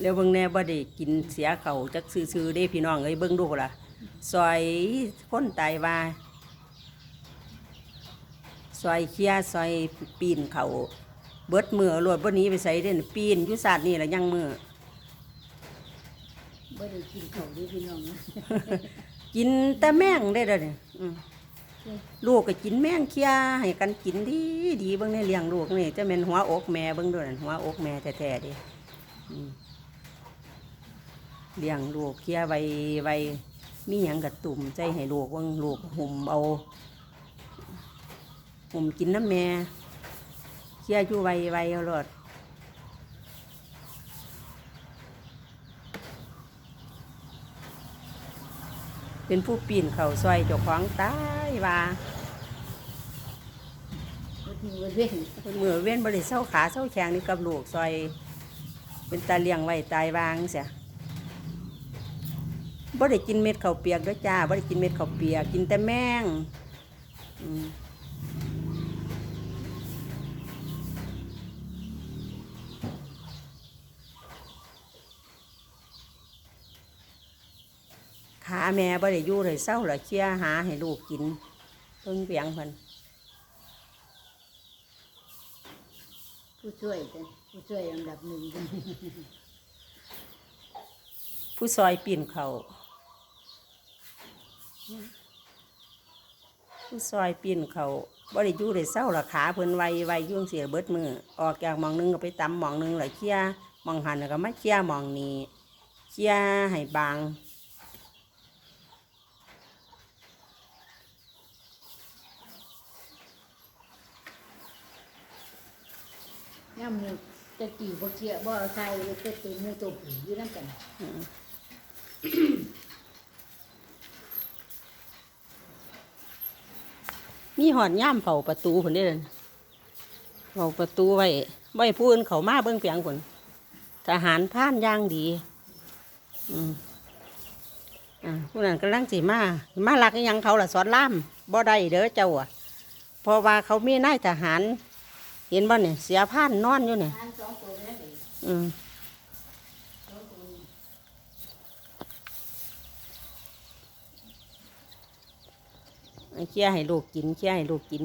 แล้วเบิ่งแน่บ่ได้กินเสียเขาจักซื่อๆเด้พี่น้องเอ้ยเบิ่งดูล่ะซอยคนตายว่าซอยเคียซอยปีนเขาเบิดมือรวดบ่หนี้ไปใส่เด่นปีนอยู่ศาสตร์นี่ล่ะยังมือบ่ได้กินข้าวเด้วยพี่น้องนะ กินแต่แม่งได้เด้อเนี่ยอืม ลูกก็กินแม่งเคียให้กันกินดีดีเบิ่งในเลี้ยงลูกนี่จะเป็นหัวอกแม่เบิ่งด้วยหัวอกแม่แท้ๆดิเลี้ยงลูกเคียไวไวมีหยังกระตุ่มใจให้ลูกเบิ่งลูกหุ่มเอาหุ่มกินน้ำแม่เคียอยู่ไวไวเอารอด เป็นผู้ปีนเขาซอยเจ้าของตายว่าเว้นเพิ่นมือเว้นบริเศร้าขาเศร้าแขงนี่กับลูกซอย เป็นตาเลี้ยงไว้ตายวางเสียบ่ได้กินเม็ดข้าวเปียกด้วยจ้าบ่ได้กินเม็ดข้าวเปียก กินแต่แมงอืม ขาแม่บ่ได้อยู่เลยเศร้าเลยเชี่ยหาให้ลูกกินเพิ่งเปียงเพิ่นผู้ช่วยจ้ะผู้ช่วยอันดับหนึ่งจ้ะผู้ซอยปีนเขาผู้ซอยปีนเขาบ่ได้อยู่ได้เศร้าละขาเพิ่นไวไวอยุ่จั่งเสียเบิดมือออกจากหมองหนึงก็ไปตำหมองหนึงแล้วเคลียร์หมองหันแล้วก็มาเคลียร์หมองนี้เคลียร์ให้บาง ย่ำมือตะกี้บ่เกี่ยบ่เอาใส่แต่ตัวหมูตัวผีอยู่นํกันมีหอดย่ามเฝ้าประตูผนเด้อเฝ้าประตูไว้ไว้ผู้อื่นเขามาเบิ่งเปียงผนทหารผ่านย่างดี อืมอ่าผู้นั้นกำลังสิมามาลักยังเขาล่ะสอนล่ามบ่ได้เด้อเจ้าอะเพราะว่าเขามีนายทหาร เห็นบ่เนี่ยเสียผ่านนอนอยู่เนี่ยอืมเคี่ยให้ลูกกินเคี่ยให้ลูกกิน